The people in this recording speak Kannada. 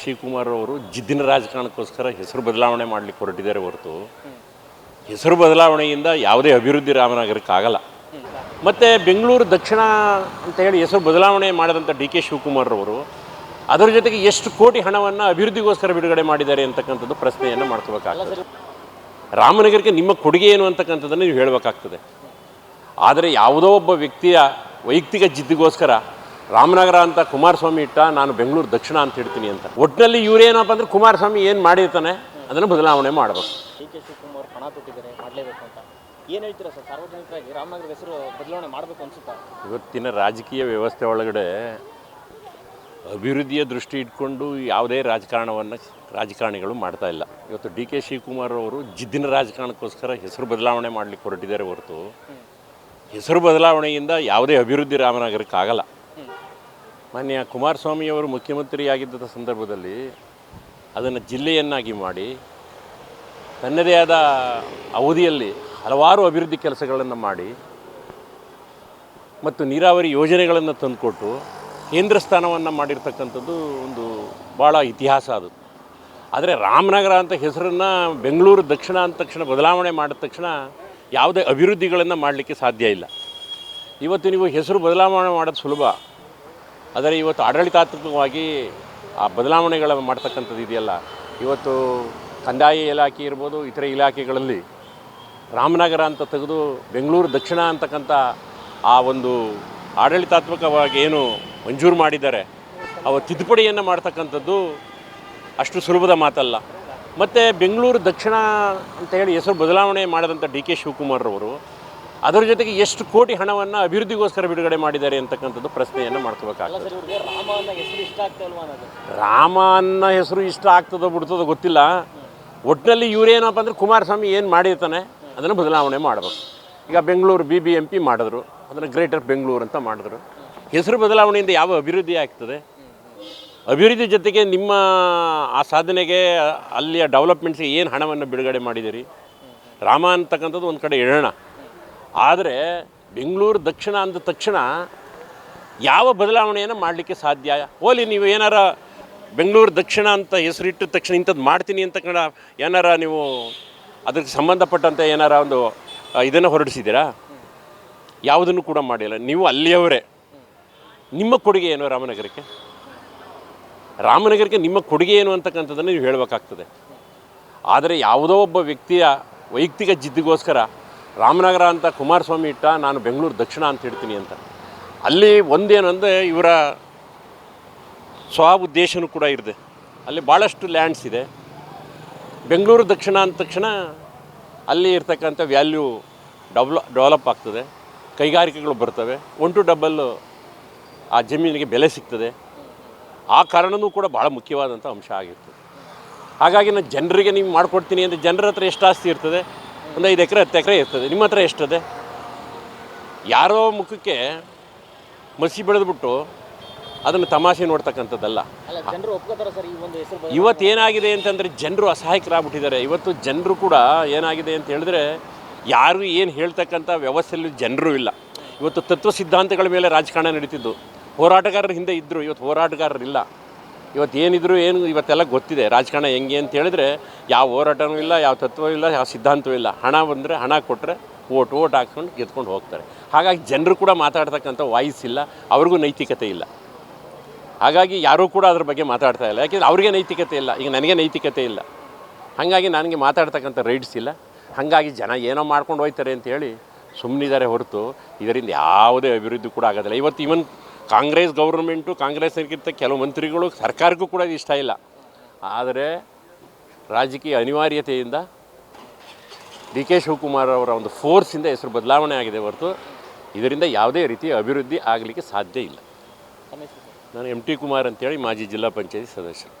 ಶಿವಕುಮಾರ್ ಅವರು ಜಿದ್ದಿನ ರಾಜಕಾರಣಕ್ಕೋಸ್ಕರ ಹೆಸರು ಬದಲಾವಣೆ ಮಾಡಲಿಕ್ಕೆ ಹೊರಟಿದ್ದಾರೆ ಹೊರತು ಹೆಸರು ಬದಲಾವಣೆಯಿಂದ ಯಾವುದೇ ಅಭಿವೃದ್ಧಿ ರಾಮನಗರಕ್ಕೆ ಆಗಲ್ಲ ಮತ್ತು ಬೆಂಗಳೂರು ದಕ್ಷಿಣ ಅಂತ ಹೇಳಿ ಹೆಸರು ಬದಲಾವಣೆ ಮಾಡಿದಂಥ ಡಿ ಕೆ ಶಿವಕುಮಾರ್ ಅವರು ಅದರ ಜೊತೆಗೆ ಎಷ್ಟು ಕೋಟಿ ಹಣವನ್ನು ಅಭಿವೃದ್ಧಿಗೋಸ್ಕರ ಬಿಡುಗಡೆ ಮಾಡಿದ್ದಾರೆ ಅಂತಕ್ಕಂಥದ್ದು ಪ್ರಶ್ನೆಯನ್ನು ಮಾಡ್ಕೋಬೇಕಾಗ್ತದೆ. ರಾಮನಗರಕ್ಕೆ ನಿಮ್ಮ ಕೊಡುಗೆ ಏನು ಅಂತಕ್ಕಂಥದ್ದನ್ನು ನೀವು ಹೇಳಬೇಕಾಗ್ತದೆ. ಆದರೆ ಯಾವುದೋ ಒಬ್ಬ ವ್ಯಕ್ತಿಯ ವೈಯಕ್ತಿಕ ಜಿದ್ದಿಗೋಸ್ಕರ ರಾಮನಗರ ಅಂತ ಕುಮಾರಸ್ವಾಮಿ ಇಟ್ಟ ನಾನು ಬೆಂಗಳೂರು ದಕ್ಷಿಣ ಅಂತ ಹೇಳ್ತೀನಿ ಅಂತ. ಒಟ್ಟಿನಲ್ಲಿ ಇವರೇನಪ್ಪ ಅಂದ್ರೆ ಕುಮಾರಸ್ವಾಮಿ ಏನು ಮಾಡಿರ್ತಾನೆ ಅದನ್ನು ಬದಲಾವಣೆ ಮಾಡಬೇಕು. ಡಿ ಕೆ ಶಿವಕುಮಾರ್ ಹಣ ತೊಟ್ಟಿದ್ದಾರೆ ಮಾಡಲೇಬೇಕು ಅಂತ. ಏನು ಹೇಳ್ತೀರಾ ಸರ್? ಸಾರ್ವಜನಿಕರಾಗಿ ರಾಮನಗರ ಹೆಸರು ಬದಲಾವಣೆ ಮಾಡಬೇಕು ಅನಿಸುತ್ತಾ? ಇವತ್ತಿನ ರಾಜಕೀಯ ವ್ಯವಸ್ಥೆ ಒಳಗಡೆ ಅಭಿವೃದ್ಧಿಯ ದೃಷ್ಟಿ ಇಟ್ಕೊಂಡು ಯಾವುದೇ ರಾಜಕಾರಣವನ್ನು ರಾಜಕಾರಣಿಗಳು ಮಾಡ್ತಾ ಇಲ್ಲ. ಇವತ್ತು ಡಿ ಕೆ ಶಿವಕುಮಾರ್ ಅವರು ಜಿದ್ದಿನ ರಾಜಕಾರಣಕ್ಕೋಸ್ಕರ ಹೆಸರು ಬದಲಾವಣೆ ಮಾಡಲಿಕ್ಕೆ ಹೊರಟಿದ್ದಾರೆ ಹೊರತು ಹೆಸರು ಬದಲಾವಣೆಯಿಂದ ಯಾವುದೇ ಅಭಿವೃದ್ಧಿ ರಾಮನಗರಕ್ಕೆ ಆಗಲ್ಲ ಮಾನ್ಯ ಕುಮಾರಸ್ವಾಮಿಯವರು ಮುಖ್ಯಮಂತ್ರಿಯಾಗಿದ್ದ ಸಂದರ್ಭದಲ್ಲಿ ಅದನ್ನು ಜಿಲ್ಲೆಯನ್ನಾಗಿ ಮಾಡಿ ತನ್ನದೇ ಆದ ಅವಧಿಯಲ್ಲಿ ಹಲವಾರು ಅಭಿವೃದ್ಧಿ ಕೆಲಸಗಳನ್ನು ಮಾಡಿ ಮತ್ತು ನೀರಾವರಿ ಯೋಜನೆಗಳನ್ನು ತಂದುಕೊಟ್ಟು ಕೇಂದ್ರ ಸ್ಥಾನವನ್ನು ಮಾಡಿರ್ತಕ್ಕಂಥದ್ದು ಒಂದು ಭಾಳ ಇತಿಹಾಸ ಅದು. ಆದರೆ ರಾಮನಗರ ಅಂತ ಹೆಸರನ್ನು ಬೆಂಗಳೂರು ದಕ್ಷಿಣ ಅಂದ ತಕ್ಷಣ ಬದಲಾವಣೆ ಮಾಡಿದ ತಕ್ಷಣ ಯಾವುದೇ ಅಭಿವೃದ್ಧಿಗಳನ್ನು ಮಾಡಲಿಕ್ಕೆ ಸಾಧ್ಯ ಇಲ್ಲ. ಇವತ್ತು ನೀವು ಹೆಸರು ಬದಲಾವಣೆ ಮಾಡೋದು ಸುಲಭ. ಆದರೆ ಇವತ್ತು ಆಡಳಿತಾತ್ಮಕವಾಗಿ ಆ ಬದಲಾವಣೆಗಳ ಮಾಡ್ತಕ್ಕಂಥದ್ದು ಇದೆಯಲ್ಲ, ಇವತ್ತು ಕಂದಾಯ ಇಲಾಖೆ ಇರ್ಬೋದು, ಇತರೆ ಇಲಾಖೆಗಳಲ್ಲಿ ರಾಮನಗರ ಅಂತ ತೆಗೆದು ಬೆಂಗಳೂರು ದಕ್ಷಿಣ ಅಂತಕ್ಕಂಥ ಆ ಒಂದು ಆಡಳಿತಾತ್ಮಕವಾಗಿ ಏನು ಮಂಜೂರು ಮಾಡಿದ್ದಾರೆ, ಅವ ತಿದ್ದುಪಡಿಯನ್ನು ಮಾಡ್ತಕ್ಕಂಥದ್ದು ಅಷ್ಟು ಸುಲಭದ ಮಾತಲ್ಲ. ಮತ್ತು ಬೆಂಗಳೂರು ದಕ್ಷಿಣ ಅಂತ ಹೇಳಿ ಹೆಸರು ಬದಲಾವಣೆ ಮಾಡಿದಂಥ ಡಿ ಕೆ ಶಿವಕುಮಾರ್ ಅವರು ಅದರ ಜೊತೆಗೆ ಎಷ್ಟು ಕೋಟಿ ಹಣವನ್ನು ಅಭಿವೃದ್ಧಿಗೋಸ್ಕರ ಬಿಡುಗಡೆ ಮಾಡಿದ್ದಾರೆ ಅಂತಕ್ಕಂಥದ್ದು ಪ್ರಶ್ನೆಯನ್ನು ಮಾಡ್ಕೋಬೇಕಾಗ್ತದೆ. ರಾಮ ಅನ್ನ ಹೆಸರು ಇಷ್ಟ ಆಗ್ತದೋ ಬಿಡ್ತದೋ ಗೊತ್ತಿಲ್ಲ. ಒಟ್ಟಿನಲ್ಲಿ ಇವರೇನಪ್ಪ ಅಂದ್ರೆ ಕುಮಾರಸ್ವಾಮಿ ಏನು ಮಾಡಿರ್ತಾನೆ ಅದನ್ನು ಬದಲಾವಣೆ ಮಾಡಬೇಕು. ಈಗ Bengaluru B B M P ಮಾಡಿದ್ರು ಅದನ್ನು ಗ್ರೇಟರ್ ಬೆಂಗಳೂರು ಅಂತ ಮಾಡಿದ್ರು. ಹೆಸರು ಬದಲಾವಣೆಯಿಂದ ಯಾವ ಅಭಿವೃದ್ಧಿ ಆಗ್ತದೆ? ಅಭಿವೃದ್ಧಿ ಜೊತೆಗೆ ನಿಮ್ಮ ಆ ಸಾಧನೆಗೆ ಅಲ್ಲಿಯ ಡೆವಲಪ್ಮೆಂಟ್ಸ್ಗೆ ಏನು ಹಣವನ್ನು ಬಿಡುಗಡೆ ಮಾಡಿದಿರಿ ರಾಮ ಅಂತಕ್ಕಂಥದ್ದು ಒಂದು ಕಡೆ ಎಳೋಣ ಆದರೆ ಬೆಂಗಳೂರು ದಕ್ಷಿಣ ಅಂದ ತಕ್ಷಣ ಯಾವ ಬದಲಾವಣೆಯನ್ನು ಮಾಡಲಿಕ್ಕೆ ಸಾಧ್ಯ? ಓಲಿ ನೀವು ಏನಾರ ಬೆಂಗಳೂರು ದಕ್ಷಿಣ ಅಂತ ಹೆಸರಿಟ್ಟ ತಕ್ಷಣ ಇಂಥದ್ದು ಮಾಡ್ತೀನಿ ಅಂತ ಕಣ ಏನಾರ ನೀವು ಅದಕ್ಕೆ ಸಂಬಂಧಪಟ್ಟಂತೆ ಏನಾರ ಒಂದು ಇದನ್ನು ಹೊರಡಿಸಿದ್ದೀರಾ? ಯಾವುದನ್ನು ಕೂಡ ಮಾಡಿಲ್ಲ. ನೀವು ಅಲ್ಲಿಯವರೇ. ನಿಮ್ಮ ಕೊಡುಗೆ ಏನು ರಾಮನಗರಕ್ಕೆ? ರಾಮನಗರಕ್ಕೆ ನಿಮ್ಮ ಕೊಡುಗೆ ಏನು ಅಂತಕ್ಕಂಥದ್ದನ್ನು ನೀವು ಹೇಳಬೇಕಾಗ್ತದೆ. ಆದರೆ ಯಾವುದೋ ಒಬ್ಬ ವ್ಯಕ್ತಿಯ ವೈಯಕ್ತಿಕ ಜಿದ್ದಿಗೋಸ್ಕರ ರಾಮನಗರ ಅಂತ ಕುಮಾರಸ್ವಾಮಿ ಇಟ್ಟ ನಾನು ಬೆಂಗಳೂರು ದಕ್ಷಿಣ ಅಂತ ಹೇಳ್ತೀನಿ ಅಂತ. ಅಲ್ಲಿ ಒಂದೇನಂದರೆ ಇವರ ಸ್ವ ಉದ್ದೇಶನೂ ಕೂಡ ಇದೆ ಅಲ್ಲಿ ಭಾಳಷ್ಟು ಲ್ಯಾಂಡ್ಸ್ ಇದೆ. ಬೆಂಗಳೂರು ದಕ್ಷಿಣ ಅಂದ ತಕ್ಷಣ ಅಲ್ಲಿ ಇರ್ತಕ್ಕಂಥ ವ್ಯಾಲ್ಯೂ ಡಬ್ಲ ಡೆವಲಪ್ ಆಗ್ತದೆ. ಕೈಗಾರಿಕೆಗಳು ಬರ್ತವೆ. ಒನ್ ಟು ಡಬಲ್ ಆ ಜಮೀನಿಗೆ ಬೆಲೆ ಸಿಗ್ತದೆ. ಆ ಕಾರಣವೂ ಕೂಡ ಭಾಳ ಮುಖ್ಯವಾದಂಥ ಅಂಶ ಆಗಿರ್ತದೆ. ಹಾಗಾಗಿ ನಾನು ಜನರಿಗೆ ನೀವು ಮಾಡಿಕೊಡ್ತೀನಿ ಅಂದರೆ ಜನರ ಹತ್ರ ಎಷ್ಟು ಆಸ್ತಿ ಇರ್ತದೆ? ಒಂದು ಐದು ಎಕರೆ ಹತ್ತು ಎಕರೆ ಇರ್ತದೆ. ನಿಮ್ಮ ಹತ್ರ ಎಷ್ಟದೆ? ಯಾರೋ ಮುಖಕ್ಕೆ ಮಸಿ ಬೆಳೆದ್ಬಿಟ್ಟು ಅದನ್ನು ತಮಾಷೆ ನೋಡ್ತಕ್ಕಂಥದ್ದಲ್ಲ. ಇವತ್ತು ಏನಾಗಿದೆ ಅಂತಂದರೆ ಜನರು ಅಸಹಾಯಕರಾಗ್ಬಿಟ್ಟಿದ್ದಾರೆ. ಇವತ್ತು ಜನರು ಕೂಡ ಏನಾಗಿದೆ ಅಂತ ಹೇಳಿದ್ರೆ ಯಾರು ಏನು ಹೇಳ್ತಕ್ಕಂಥ ವ್ಯವಸ್ಥೆಯಲ್ಲಿ ಜನರು ಇಲ್ಲ. ಇವತ್ತು ತತ್ವ ಸಿದ್ಧಾಂತಗಳ ಮೇಲೆ ರಾಜಕಾರಣ ನಡೀತಿದ್ದು. ಹೋರಾಟಗಾರರ ಹಿಂದೆ ಇದ್ದರು ಇವತ್ತು ಹೋರಾಟಗಾರರಿಲ್ಲ. ಇವತ್ತು ಏನಿದ್ರು ಏನು, ಇವತ್ತೆಲ್ಲ ಗೊತ್ತಿದೆ. ರಾಜಕಾರಣ ಹೆಂಗೆ ಅಂತ ಹೇಳಿದ್ರೆ, ಯಾವ ಹೋರಾಟವೂ ಇಲ್ಲ, ಯಾವ ತತ್ವವೂ ಇಲ್ಲ, ಯಾವ ಸಿದ್ಧಾಂತವೂ ಇಲ್ಲ. ಹಣ ಬಂದರೆ ಹಣ ಕೊಟ್ಟರೆ ಓಟ್ ಓಟ್ ಹಾಕ್ಕೊಂಡು ಗೆದ್ಕೊಂಡು ಹೋಗ್ತಾರೆ. ಹಾಗಾಗಿ ಜನರು ಕೂಡ ಮಾತಾಡ್ತಕ್ಕಂಥ ವಾಯ್ಸ್ ಇಲ್ಲ, ಅವ್ರಿಗೂ ನೈತಿಕತೆ ಇಲ್ಲ. ಹಾಗಾಗಿ ಯಾರೂ ಕೂಡ ಅದ್ರ ಬಗ್ಗೆ ಮಾತಾಡ್ತಾ ಇಲ್ಲ. ಯಾಕೆಂದರೆ ಅವ್ರಿಗೆ ನೈತಿಕತೆ ಇಲ್ಲ. ಈಗ ನನಗೆ ನೈತಿಕತೆ ಇಲ್ಲ. ಹಾಗಾಗಿ ನನಗೆ ಮಾತಾಡ್ತಕ್ಕಂಥ ರೈಟ್ಸ್ ಇಲ್ಲ. ಹಾಗಾಗಿ ಜನ ಏನೋ ಮಾಡ್ಕೊಂಡು ಹೋಗ್ತಾರೆ ಅಂತೇಳಿ ಸುಮ್ಮನಿದ್ದಾರೆ ಹೊರತು ಇದರಿಂದ ಯಾವುದೇ ಅಭಿವೃದ್ಧಿ ಕೂಡ ಆಗೋದಿಲ್ಲ. ಇವತ್ತು ಇವನ್ ಕಾಂಗ್ರೆಸ್ ಗೌರ್ಮೆಂಟು ಕಾಂಗ್ರೆಸ್ಗಿಂತ ಕೆಲವು ಮಂತ್ರಿಗಳು ಸರ್ಕಾರಕ್ಕೂ ಕೂಡ ಇಷ್ಟ ಇಲ್ಲ. ಆದರೆ ರಾಜಕೀಯ ಅನಿವಾರ್ಯತೆಯಿಂದ ಡಿ ಕೆ ಶಿವಕುಮಾರ್ ಅವರ ಒಂದು ಫೋರ್ಸಿಂದ ಹೆಸರು ಬದಲಾವಣೆ ಆಗಿದೆ ಹೊರತು ಇದರಿಂದ ಯಾವುದೇ ರೀತಿಯ ಅಭಿವೃದ್ಧಿ ಆಗಲಿಕ್ಕೆ ಸಾಧ್ಯ ಇಲ್ಲ. ನಾನು ಎಂ ಟಿ ಕುಮಾರ್ ಅಂತೇಳಿ ಮಾಜಿ ಜಿಲ್ಲಾ ಪಂಚಾಯತಿ ಸದಸ್ಯರು.